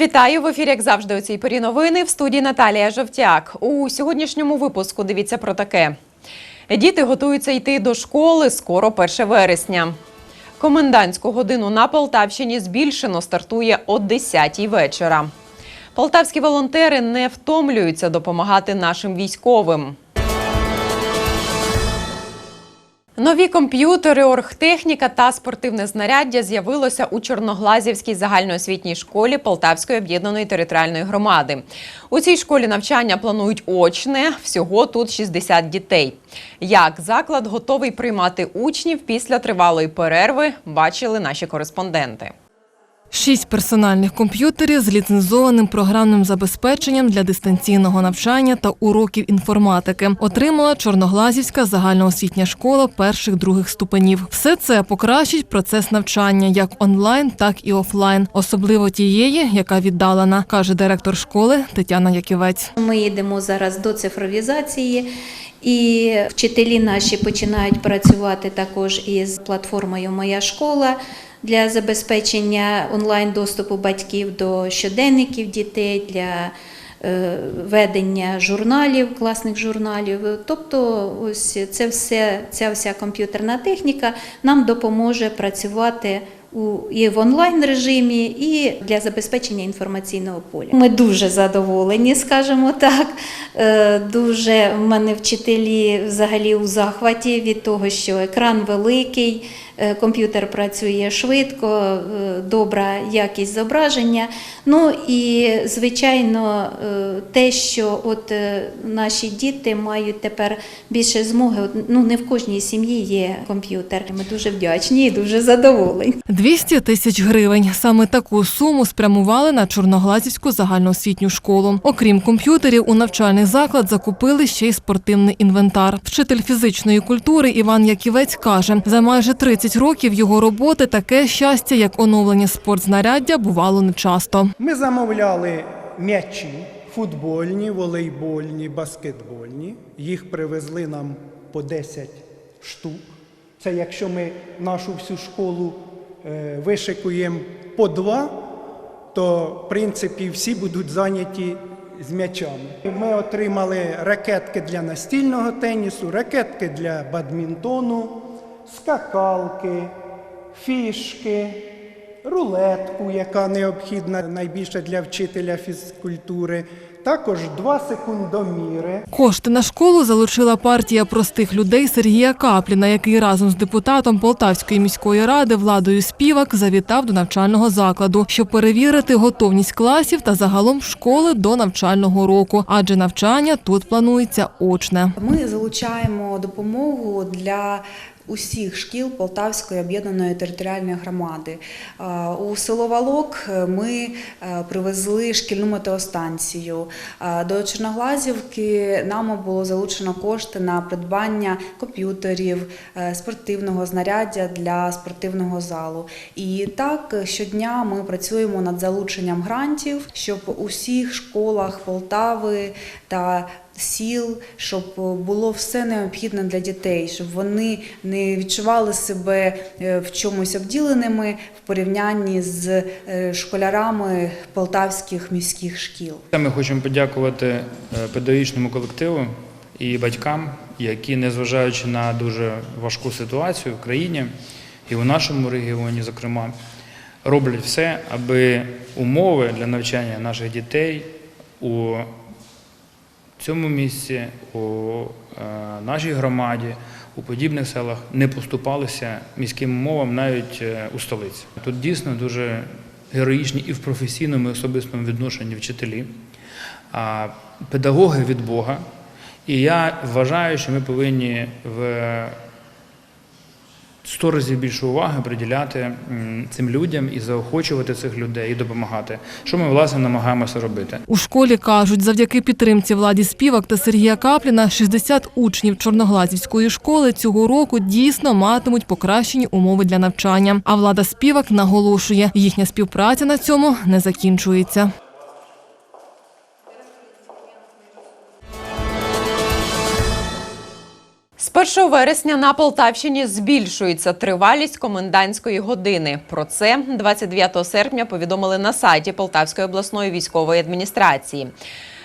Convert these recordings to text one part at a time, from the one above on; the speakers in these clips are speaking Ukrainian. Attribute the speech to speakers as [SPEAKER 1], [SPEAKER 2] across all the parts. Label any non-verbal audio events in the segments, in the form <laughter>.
[SPEAKER 1] Вітаю в ефірі, як завжди, у цій порі новини в студії Наталія Жовтяк. У сьогоднішньому випуску дивіться про таке: діти готуються йти до школи скоро 1 вересня. Комендантську годину на Полтавщині збільшено стартує о 10 вечора. Полтавські волонтери не втомлюються допомагати нашим військовим. Нові комп'ютери, оргтехніка та спортивне знаряддя з'явилося у Чорноглазівській загальноосвітній школі Полтавської об'єднаної територіальної громади. У цій школі навчання планують очне. Всього тут 60 дітей. Як заклад готовий приймати учнів після тривалої перерви, бачили наші кореспонденти.
[SPEAKER 2] Шість персональних комп'ютерів з ліцензованим програмним забезпеченням для дистанційного навчання та уроків інформатики отримала Чорноглазівська загальноосвітня школа перших других ступенів. Все це покращить процес навчання як онлайн, так і офлайн, особливо тієї, яка віддалена, каже директор школи Тетяна Яківець.
[SPEAKER 3] Ми йдемо зараз до цифровізації, і вчителі наші починають працювати також із платформою Моя школа для забезпечення онлайн доступу батьків до щоденників дітей. для е, Ведення журналів, класних журналів, тобто, ось це все, ця вся комп'ютерна техніка нам допоможе працювати і в онлайн режимі, і для забезпечення інформаційного поля. Ми дуже задоволені, скажімо так. Е, Дуже в мене вчителі взагалі у захваті від того, що екран великий, е, комп'ютер працює швидко, е, добра якість зображення. Ну і звичайно, те, що от наші діти мають тепер більше змоги. Ну не в кожній сім'ї є комп'ютер. Ми дуже вдячні і дуже задоволені.
[SPEAKER 2] 200 тисяч гривень. Саме таку суму спрямували на Чорноглазівську загальноосвітню школу. Окрім комп'ютерів, у навчальний заклад закупили ще й спортивний інвентар. Вчитель фізичної культури Іван Яківець каже, за майже 30 років його роботи таке щастя, як оновлення спортзнаряддя, бувало нечасто.
[SPEAKER 4] Ми замовляли м'ячі футбольні, волейбольні, баскетбольні. Їх привезли нам по 10 штук. Це якщо ми нашу всю школу вишикуємо по два, то в принципі всі будуть зайняті з м'ячами. Ми отримали ракетки для настільного тенісу, ракетки для бадмінтону, скакалки, фішки, рулетку, яка необхідна найбільше для вчителя фізкультури, також два секундоміри.
[SPEAKER 2] Кошти на школу залучила партія простих людей Сергія Капліна, який разом з депутатом Полтавської міської ради Владою Співак завітав до навчального закладу, щоб перевірити готовність класів та загалом школи до навчального року, адже навчання тут планується очне.
[SPEAKER 5] Ми залучаємо допомогу для усіх шкіл Полтавської об'єднаної територіальної громади. У село Валок е, ми е, привезли шкільну метеостанцію. До Чорноглазівки нам було залучено кошти на придбання комп'ютерів, е, спортивного знаряддя для спортивного залу. І так щодня ми працюємо над залученням грантів, щоб у всіх школах Полтави та сіл, щоб було все необхідне для дітей, щоб вони не відчували себе е, в чомусь обділеними в порівнянні з е, школярами полтавських міських шкіл.
[SPEAKER 6] Ми хочемо подякувати е, педагогічному колективу і батькам, які, незважаючи на дуже важку ситуацію в країні і у нашому регіоні, зокрема, роблять все, аби умови для навчання наших дітей у цьому місці, у е, нашій громаді, у подібних селах не поступалися міським мовам навіть е, у столиці. Тут дійсно дуже героїчні і в професійному, і особистому відношенні вчителі, педагоги від Бога. І я вважаю, що ми повинні в сто разів більше уваги приділяти цим людям і заохочувати цих людей і допомагати. Що ми власне намагаємося робити.
[SPEAKER 2] У школі кажуть, завдяки підтримці владі Співак та Сергія Капліна 60 учнів Чорноглазівської школи цього року дійсно матимуть покращені умови для навчання. А влада Співак наголошує, їхня співпраця на цьому не закінчується.
[SPEAKER 1] З З 1 вересня на Полтавщині збільшується тривалість комендантської години. Про це 29 серпня повідомили на сайті Полтавської обласної військової адміністрації.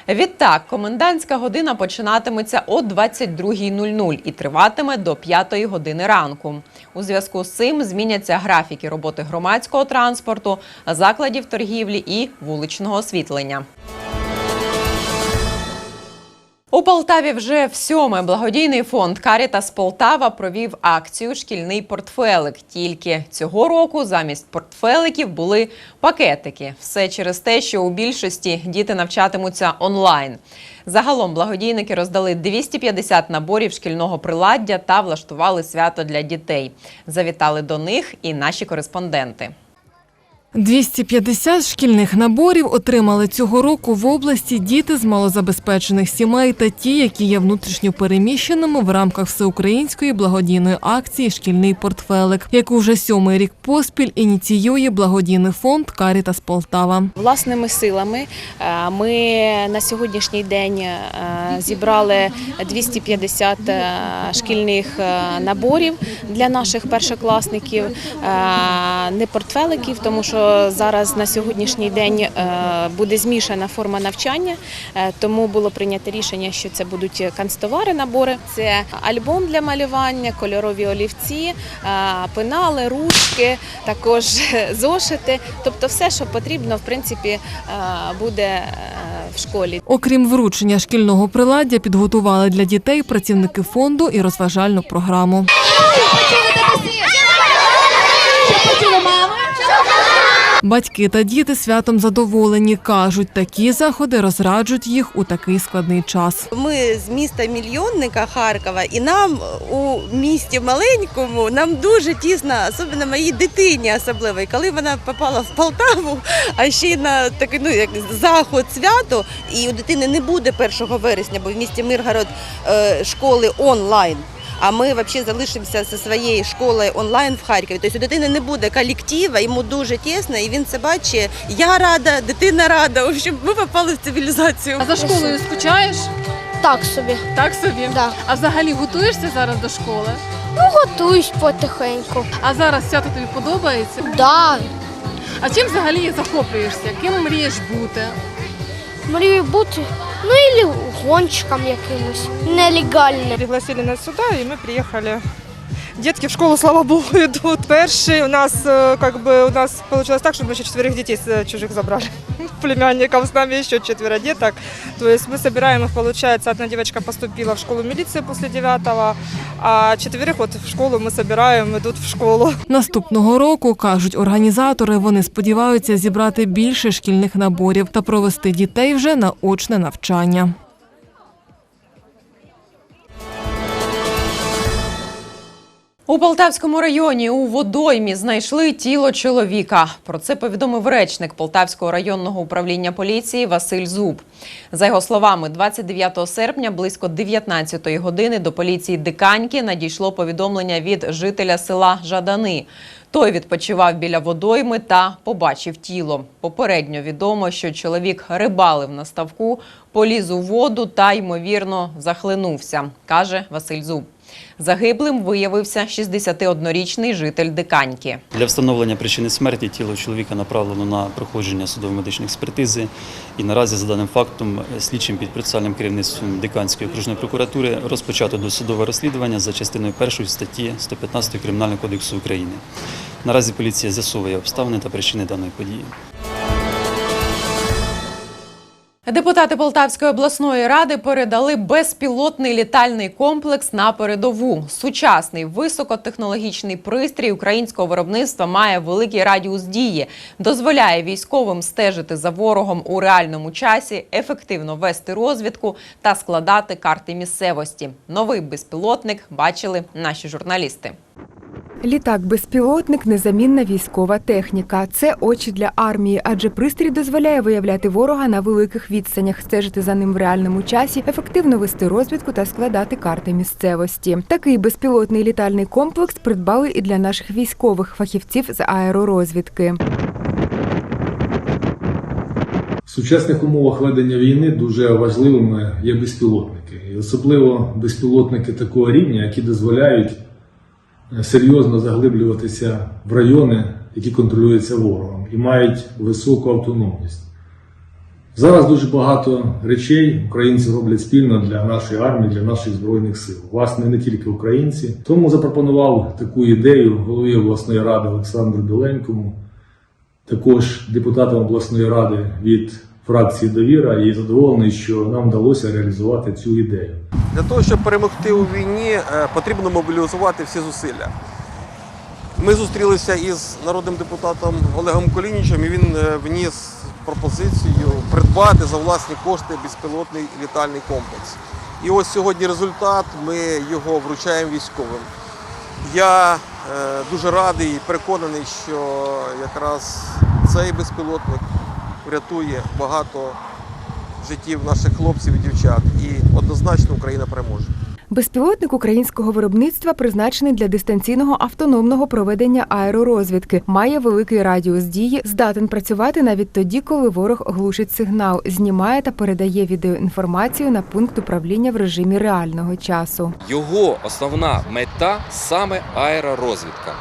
[SPEAKER 1] Відтак, комендантська година починатиметься о 22.00 і триватиме до 5 години ранку. У зв'язку з цим зміняться графіки роботи громадського транспорту, закладів торгівлі і вуличного освітлення. У Полтаві вже в сьоме благодійний фонд Карітас Полтава провів акцію Шкільний портфелик. Тільки цього року замість портфеликів були пакетики. Все через те, що у більшості діти навчатимуться онлайн. Загалом благодійники роздали 250 наборів шкільного приладдя та влаштували свято для дітей. Завітали до них і наші кореспонденти.
[SPEAKER 2] 250 шкільних наборів отримали цього року в області діти з малозабезпечених сімей та ті, які є внутрішньо переміщеними в рамках всеукраїнської благодійної акції Шкільний портфелик, яку вже сьомий рік поспіль ініціює благодійний фонд Карітас Полтава.
[SPEAKER 7] Власними силами е, ми на сьогоднішній день е, зібрали 250 е, шкільних наборів для наших першокласників, не портфеликів, тому що зараз на сьогоднішній день е, буде змішана форма навчання, е, тому було прийнято рішення, що це будуть канцтовари набори. Це альбом для малювання, кольорові олівці, е, пенали, ручки, також <laughs> зошити, тобто все, що потрібно, в принципі, буде в школі.
[SPEAKER 2] Окрім вручення шкільного приладдя, підготували для дітей працівники фонду і розважальну програму. Батьки та діти святом задоволені. кажуть, такі заходи розраджують їх у такий складний час.
[SPEAKER 8] Ми з міста мільйонника Харкова, і нам у місті маленькому нам дуже тісно, особливо моїй дитині особливо. І коли вона попала в Полтаву, а ще й на такий ну як заход свято, і у дитини не буде 1 вересня, бо в місті Миргород е, школи онлайн. А ми взагалі залишимося зі своєю школою онлайн в Харкові. Тобто у дитини не буде колектива, йому дуже тісно, і він це бачить. Я рада, дитина рада. В общем, ми попали в цивілізацію.
[SPEAKER 9] А за школою скучаєш?
[SPEAKER 10] Так собі.
[SPEAKER 9] Так собі.
[SPEAKER 10] Да.
[SPEAKER 9] А взагалі готуєшся зараз до школи?
[SPEAKER 10] Ну, Готуюсь потихеньку.
[SPEAKER 9] А зараз свято тобі подобається?
[SPEAKER 10] Да.
[SPEAKER 9] А чим взагалі захоплюєшся? Ким мрієш бути?
[SPEAKER 10] Мрію бути, ну или гонщиком якимось. Нелегальним.
[SPEAKER 11] Пригласили нас сюда, и мы приехали. Детки в школу, слава богу, <laughs> идут. Перший у нас, э, как бы, у нас получилось так, что мы еще четверых детей с э, чужих забрали. <laughs> Племянников с нами еще четверо деток. То есть мы собираем их, получается, одна девочка поступила в школу милиции после девятого, а четверых вот в школу мы собираем, идут в школу. <laughs>
[SPEAKER 2] Наступного року, кажуть організатори, вони сподіваються зібрати більше шкільних наборів та провести дітей вже на очне навчання.
[SPEAKER 1] У Полтавському районі у водоймі знайшли тіло чоловіка. Про це повідомив речник Полтавського районного управління поліції Василь Зуб. За його словами, 29 серпня близько 19 години до поліції Диканьки надійшло повідомлення від жителя села Жадани. Той відпочивав біля водойми та побачив тіло. Попередньо відомо, що чоловік рибалив на ставку, поліз у воду та ймовірно захлинувся, каже Василь Зуб. Загиблим виявився 61-річний житель Диканьки.
[SPEAKER 12] Для встановлення причини смерті тіло чоловіка направлено на проходження судово-медичної експертизи. І наразі, за даним фактом, слідчим під процесуальним керівництвом Диканської окружної прокуратури розпочато досудове розслідування за частиною першої статті 115 Кримінального кодексу України. Наразі поліція з'ясовує обставини та причини даної події.
[SPEAKER 1] Депутати Полтавської обласної ради передали безпілотний літальний комплекс на передову. Сучасний високотехнологічний пристрій українського виробництва має великий радіус дії, дозволяє військовим стежити за ворогом у реальному часі, ефективно вести розвідку та складати карти місцевості. Новий безпілотник бачили наші журналісти.
[SPEAKER 13] Літак-безпілотник незамінна військова техніка. Це очі для армії, адже пристрій дозволяє виявляти ворога на великих відстанях, стежити за ним в реальному часі, ефективно вести розвідку та складати карти місцевості. Такий безпілотний літальний комплекс придбали і для наших військових фахівців з аеророзвідки.
[SPEAKER 14] В сучасних умовах ведення війни дуже важливими є безпілотники. Особливо безпілотники такого рівня, які дозволяють серйозно заглиблюватися в райони, які контролюються ворогом, і мають високу автономність. Зараз дуже багато речей українці роблять спільно для нашої армії, для наших збройних сил. Власне, не тільки українці. Тому запропонував таку ідею голові обласної ради Олександру Біленькому, також депутатам обласної ради від фракції Довіра і задоволений, що нам вдалося реалізувати цю ідею.
[SPEAKER 15] Для того, щоб перемогти у війні, е, потрібно мобілізувати всі зусилля. Ми зустрілися із народним депутатом Олегом Колінічем, і він е, вніс пропозицію придбати за власні кошти безпілотний літальний комплекс. І ось сьогодні результат, ми його вручаємо військовим. Я е, дуже радий і переконаний, що якраз цей безпілотник врятує багато життів наших хлопців і дівчат. І однозначно Україна переможе.
[SPEAKER 13] Безпілотник українського виробництва призначений для дистанційного автономного проведення аеророзвідки, має великий радіус дії, здатен працювати навіть тоді, коли ворог глушить сигнал, знімає та передає відеоінформацію на пункт управління в режимі реального часу.
[SPEAKER 16] Його основна мета саме аеророзвідка.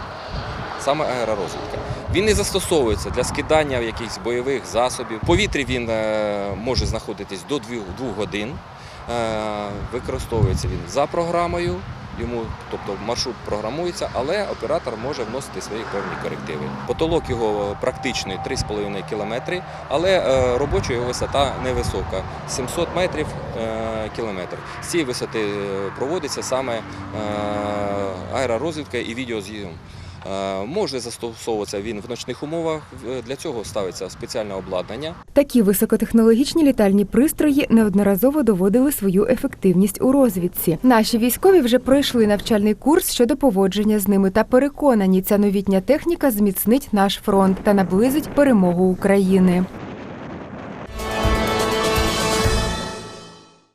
[SPEAKER 16] Саме аеророзвідка. Він не застосовується для скидання якихось бойових засобів. В повітрі він е, може знаходитись до 2 годин. Е, Використовується він за програмою. Йому, тобто маршрут програмується, але оператор може вносити свої певні корективи. Потолок його практичний 3,5 кілометри, але е, робоча його висота невисока 700 метрів кілометр. З цієї висоти проводиться саме аеророзвідка і відеозйом. Е, Може застосовуватися він в ночних умовах. Е, Для цього ставиться спеціальне обладнання.
[SPEAKER 13] Такі високотехнологічні літальні пристрої неодноразово доводили свою ефективність у розвідці. Наші військові вже пройшли навчальний курс щодо поводження з ними та переконані, ця новітня техніка зміцнить наш фронт та наблизить перемогу України.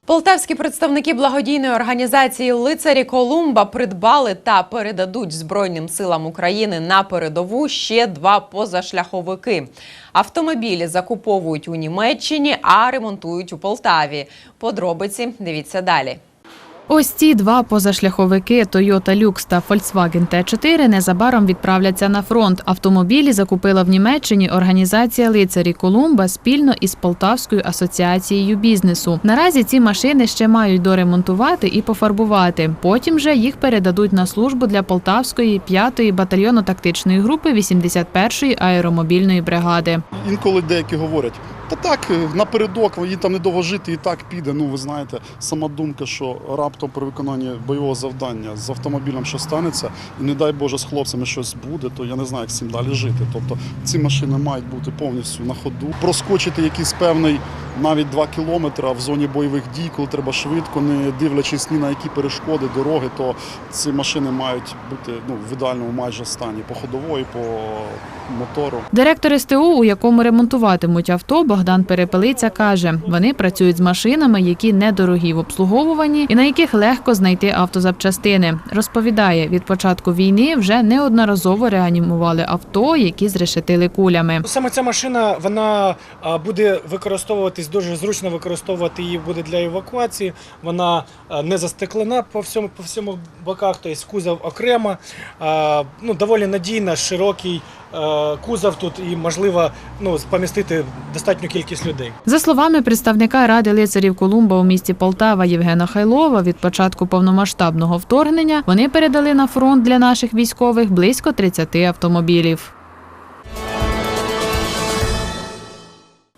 [SPEAKER 1] Полтавські представники благодійної організації Лицарі Колумба придбали та передадуть Збройним силам України на передову ще два позашляховики. Автомобілі закуповують у Німеччині, а ремонтують у Полтаві. Подробиці дивіться далі.
[SPEAKER 17] Ось ці два позашляховики Toyota Lux та Volkswagen T4 незабаром відправляться на фронт. Автомобілі закупила в Німеччині організація лицарі Колумба спільно із Полтавською асоціацією бізнесу. Наразі ці машини ще мають доремонтувати і пофарбувати. Потім же їх передадуть на службу для Полтавської 5-ї батальйонно-тактичної групи 81-ї аеромобільної бригади.
[SPEAKER 18] Інколи деякі говорять, та так, е, напередок, їй там недовго жити і так піде. Ну, ви знаєте, сама думка, що раптом при виконанні бойового завдання з автомобілем що станеться, і не дай Боже з хлопцями щось буде, то я не знаю, як з цим далі жити. Тобто ці машини мають бути повністю на ходу. Проскочити якийсь певний навіть 2 кілометри в зоні бойових дій, коли треба швидко, не дивлячись ні на які перешкоди, дороги, то ці машини мають бути ну, в ідеальному майже стані по ходової, по мотору.
[SPEAKER 17] Директор СТУ, у якому ремонтуватимуть авто, Богдан Перепелиця каже, вони працюють з машинами, які недорогі в обслуговуванні і на яких легко знайти автозапчастини. Розповідає, від початку війни вже неодноразово реанімували авто, які зрешетили кулями.
[SPEAKER 19] Саме ця машина вона буде використовуватись дуже зручно використовувати її буде для евакуації. Вона не застеклена по всьому по всьому боках, тобто кузов окремо. Ну доволі надійна, широкий кузов тут і можливо ну помістити достатню кількість людей.
[SPEAKER 17] За словами представника ради лицарів Колумба у місті Полтава Євгена Хайлова, від початку повномасштабного вторгнення вони передали на фронт для наших військових близько 30 автомобілів.